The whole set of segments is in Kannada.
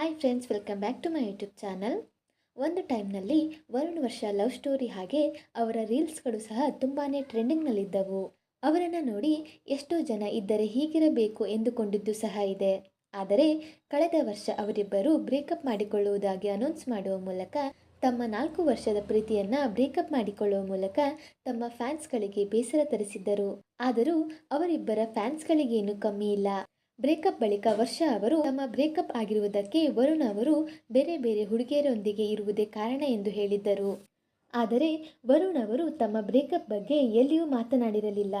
Hi friends welcome back to my YouTube channel ಒಂದು ಟೈಮ್ನಲ್ಲಿ ವರುಣ್ ವರ್ಷ ಲವ್ ಸ್ಟೋರಿ ಹಾಗೆ ಅವರ ರೀಲ್ಸ್ಗಳು ಸಹ ತುಂಬಾ ಟ್ರೆಂಡಿಂಗ್ನಲ್ಲಿದ್ದವು ಅವರನ್ನು ನೋಡಿ ಎಷ್ಟೋ ಜನ ಇದ್ದರೆ ಹೀಗಿರಬೇಕು ಎಂದುಕೊಂಡಿದ್ದು ಸಹ ಇದೆ. ಆದರೆ ಕಳೆದ ವರ್ಷ ಅವರಿಬ್ಬರು ಬ್ರೇಕಪ್ ಮಾಡಿಕೊಳ್ಳುವುದಾಗಿ ಅನೌನ್ಸ್ ಮಾಡುವ ಮೂಲಕ ತಮ್ಮ ನಾಲ್ಕು ವರ್ಷದ ಪ್ರೀತಿಯನ್ನ ಬ್ರೇಕಪ್ ಮಾಡಿಕೊಳ್ಳುವ ಮೂಲಕ ತಮ್ಮ ಫ್ಯಾನ್ಸ್ಗಳಿಗೆ ಬೇಸರ ತರಿಸಿದ್ದರು. ಆದರೂ ಅವರಿಬ್ಬರ ಫ್ಯಾನ್ಸ್ಗಳಿಗೇನು ಕಮ್ಮಿ ಇಲ್ಲ. ಬ್ರೇಕಪ್ ಬಳಿಕ ವರ್ಷ ಅವರು ತಮ್ಮ ಬ್ರೇಕಪ್ ಆಗಿರುವುದಕ್ಕೆ ವರುಣ್ ಅವರು ಬೇರೆ ಬೇರೆ ಹುಡುಗಿಯರೊಂದಿಗೆ ಇರುವುದೇ ಕಾರಣ ಎಂದು ಹೇಳಿದ್ದರು. ಆದರೆ ವರುಣ್ ಅವರು ತಮ್ಮ ಬ್ರೇಕಪ್ ಬಗ್ಗೆ ಎಲ್ಲಿಯೂ ಮಾತನಾಡಿರಲಿಲ್ಲ.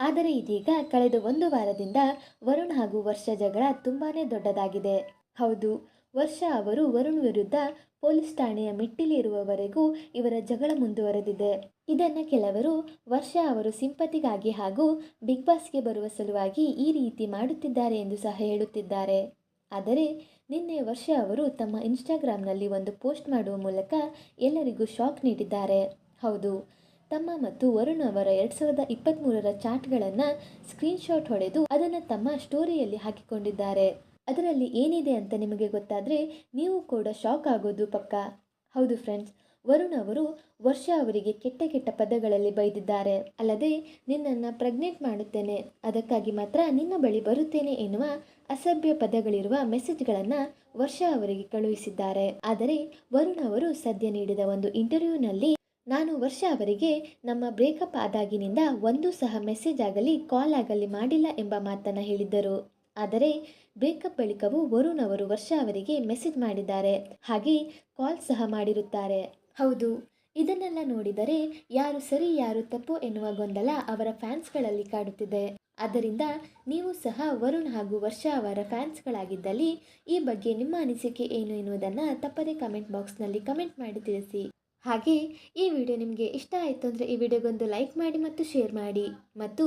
ಆದರೆ ಇದೀಗ ಕಳೆದ ಒಂದು ವಾರದಿಂದ ವರುಣ್ ಹಾಗೂ ವರ್ಷ ಜಗಳ ತುಂಬಾ ದೊಡ್ಡದಾಗಿದೆ. ಹೌದು ವರ್ಷ ಅವರು ವರುಣ್ ವಿರುದ್ಧ ಪೊಲೀಸ್ ಠಾಣೆಯ ಮೆಟ್ಟಿಲೇರುವವರೆಗೂ ಇವರ ಜಗಳ ಮುಂದುವರೆದಿದೆ. ಇದನ್ನು ಕೆಲವರು ವರ್ಷ ಅವರು ಸಿಂಪತಿಗಾಗಿ ಹಾಗೂ ಬಿಗ್ ಬಾಸ್ಗೆ ಬರುವ ಸಲುವಾಗಿ ಈ ರೀತಿ ಮಾಡುತ್ತಿದ್ದಾರೆ ಎಂದು ಸಹ ಹೇಳುತ್ತಿದ್ದಾರೆ. ಆದರೆ, ನಿನ್ನೆ ವರ್ಷ ಅವರು ತಮ್ಮ ಇನ್ಸ್ಟಾಗ್ರಾಮ್ನಲ್ಲಿ ಒಂದು ಪೋಸ್ಟ್ ಮಾಡುವ ಮೂಲಕ ಎಲ್ಲರಿಗೂ ಶಾಕ್ ನೀಡಿದ್ದಾರೆ. ಹೌದು, ತಮ್ಮ ಮತ್ತು ವರುಣ್ ಅವರ ಎರಡು ಸಾವಿರದ ಇಪ್ಪತ್ತ್ಮೂರರ ಚಾಟ್ಗಳನ್ನು ಸ್ಕ್ರೀನ್ಶಾಟ್ ಹೊಡೆದು ಅದನ್ನು ತಮ್ಮ ಸ್ಟೋರಿಯಲ್ಲಿ ಹಾಕಿಕೊಂಡಿದ್ದಾರೆ. ಅದರಲ್ಲಿ ಏನಿದೆ ಅಂತ ನಿಮಗೆ ಗೊತ್ತಾದರೆ ನೀವು ಕೂಡ ಶಾಕ್ ಆಗೋದು ಪಕ್ಕ. ಹೌದು ಫ್ರೆಂಡ್ಸ್ ವರುಣ್ ಅವರು ವರ್ಷ ಅವರಿಗೆ ಕೆಟ್ಟ ಕೆಟ್ಟ ಪದಗಳಲ್ಲಿ ಬೈದಿದ್ದಾರೆ. ಅಲ್ಲದೆ ನಿನ್ನನ್ನು ಪ್ರೆಗ್ನೆಂಟ್ ಮಾಡುತ್ತೇನೆ. ಅದಕ್ಕಾಗಿ ಮಾತ್ರ ನಿನ್ನ ಬಳಿ ಬರುತ್ತೇನೆ ಎನ್ನುವ ಅಸಭ್ಯ ಪದಗಳಿರುವ ಮೆಸೇಜ್ಗಳನ್ನು ವರ್ಷ ಅವರಿಗೆ ಕಳುಹಿಸಿದ್ದಾರೆ. ಆದರೆ ವರುಣ್ ಅವರು ಸದ್ಯ ನೀಡಿದ ಒಂದು ಇಂಟರ್ವ್ಯೂನಲ್ಲಿ ನಾನು ವರ್ಷ ಅವರಿಗೆ ನಮ್ಮ ಬ್ರೇಕಪ್ ಆದಾಗಿನಿಂದ ಒಂದೂ ಸಹ ಮೆಸೇಜ್ ಆಗಲಿ ಕಾಲ್ ಆಗಲಿ ಮಾಡಿಲ್ಲ ಎಂಬ ಮಾತನ್ನು ಹೇಳಿದ್ದರು. ಆದರೆ ಬ್ರೇಕಪ್ ಬಳಿಕವೂ ವರುಣ್ ಅವರು ವರ್ಷ ಅವರಿಗೆ ಮೆಸೇಜ್ ಮಾಡಿದ್ದಾರೆ. ಹಾಗೆ ಕಾಲ್ ಸಹ ಮಾಡಿರುತ್ತಾರೆ. ಹೌದು, ಇದನ್ನೆಲ್ಲ ನೋಡಿದರೆ ಯಾರು ಸರಿ ಯಾರು ತಪ್ಪು ಎನ್ನುವ ಗೊಂದಲ ಅವರ ಫ್ಯಾನ್ಸ್ಗಳಲ್ಲಿ ಕಾಡುತ್ತಿದೆ. ಆದ್ದರಿಂದ ನೀವು ಸಹ ವರುಣ್ ಹಾಗೂ ವರ್ಷ ಅವರ ಫ್ಯಾನ್ಸ್ಗಳಾಗಿದ್ದಲ್ಲಿ ಈ ಬಗ್ಗೆ ನಿಮ್ಮ ಅನಿಸಿಕೆ ಏನು ಎನ್ನುವುದನ್ನು ತಪ್ಪದೇ ಕಮೆಂಟ್ ಬಾಕ್ಸ್ನಲ್ಲಿ ಕಮೆಂಟ್ ಮಾಡಿ ತಿಳಿಸಿ. ಹಾಗೆ ಈ ವಿಡಿಯೋ ನಿಮಗೆ ಇಷ್ಟ ಆಯಿತು ಅಂದರೆ ಈ ವಿಡಿಯೋಗೊಂದು ಲೈಕ್ ಮಾಡಿ ಮತ್ತು ಶೇರ್ ಮಾಡಿ. ಮತ್ತು